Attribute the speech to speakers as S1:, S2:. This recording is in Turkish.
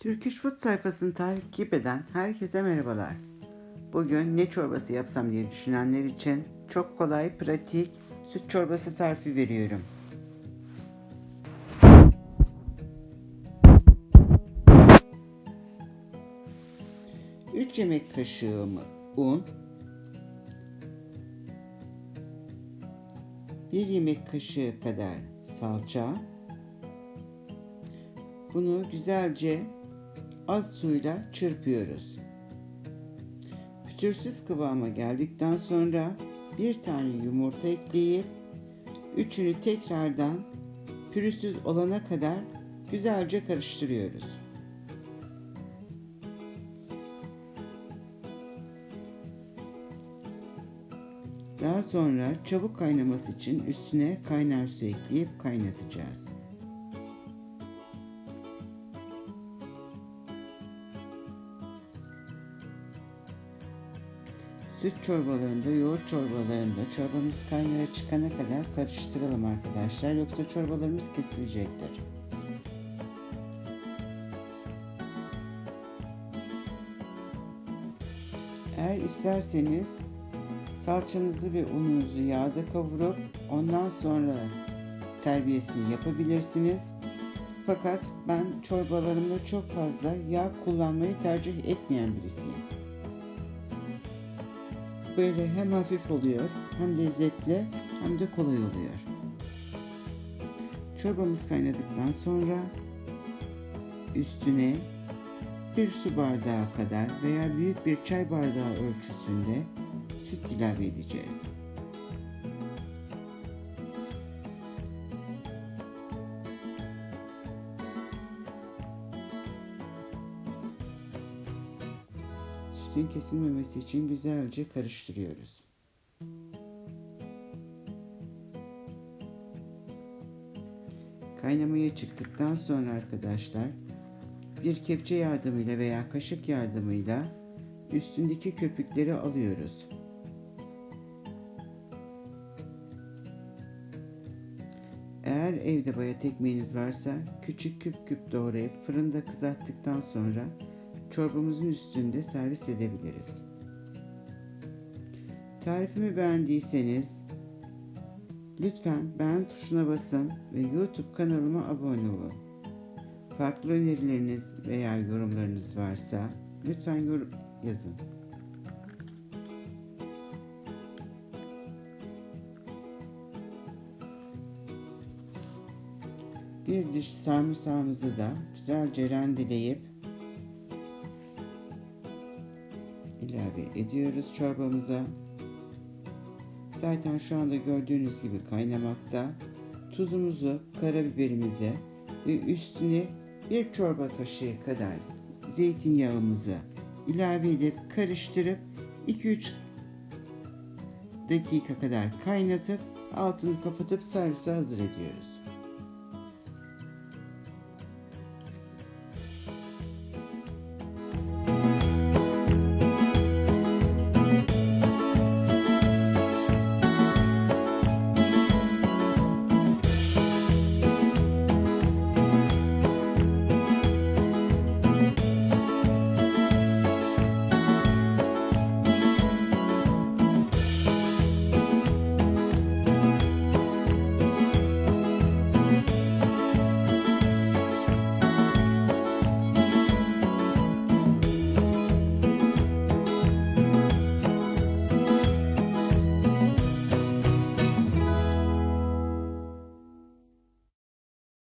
S1: Turkish Food sayfasını takip eden herkese merhabalar. Bugün ne çorbası yapsam diye düşünenler için çok kolay, pratik süt çorbası tarifi veriyorum. Üç yemek kaşığı un, 1 yemek kaşığı kadar salça, bunu güzelce az suyla çırpıyoruz. Pütürsüz kıvama geldikten sonra bir tane yumurta ekleyip üçünü tekrardan pürüzsüz olana kadar güzelce karıştırıyoruz. Daha sonra çabuk kaynaması için üstüne kaynar su ekleyip kaynatacağız. Süt çorbalarında, yoğurt çorbalarında çorbamız kaynara çıkana kadar karıştıralım arkadaşlar. Yoksa çorbalarımız kesilecektir. Eğer isterseniz salçanızı ve ununuzu yağda kavurup ondan sonra terbiyesini yapabilirsiniz. Fakat ben çorbalarımda çok fazla yağ kullanmayı tercih etmeyen birisiyim. Böyle hem hafif oluyor, hem lezzetli, hem de kolay oluyor. Çorbamız kaynadıktan sonra üstüne bir su bardağı kadar veya büyük bir çay bardağı ölçüsünde süt ilave edeceğiz. Sütün kesilmemesi için güzelce karıştırıyoruz. Kaynamaya çıktıktan sonra arkadaşlar bir kepçe yardımıyla veya kaşık yardımıyla üstündeki köpükleri alıyoruz. Eğer evde bayat ekmeğiniz varsa küçük küp küp doğrayıp fırında kızarttıktan sonra çorbamızın üstünde servis edebiliriz. Tarifimi beğendiyseniz lütfen beğen tuşuna basın ve YouTube kanalıma abone olun. Farklı önerileriniz veya yorumlarınız varsa lütfen yorum yazın. Bir diş sarımsağımızı da güzelce rendeleyip ilave ediyoruz çorbamıza. Zaten şu anda gördüğünüz gibi kaynamakta. Tuzumuzu, karabiberimizi ve üstüne bir çorba kaşığı kadar zeytinyağımızı ilave edip karıştırıp 2-3 dakika kadar kaynatıp altını kapatıp servise hazır ediyoruz.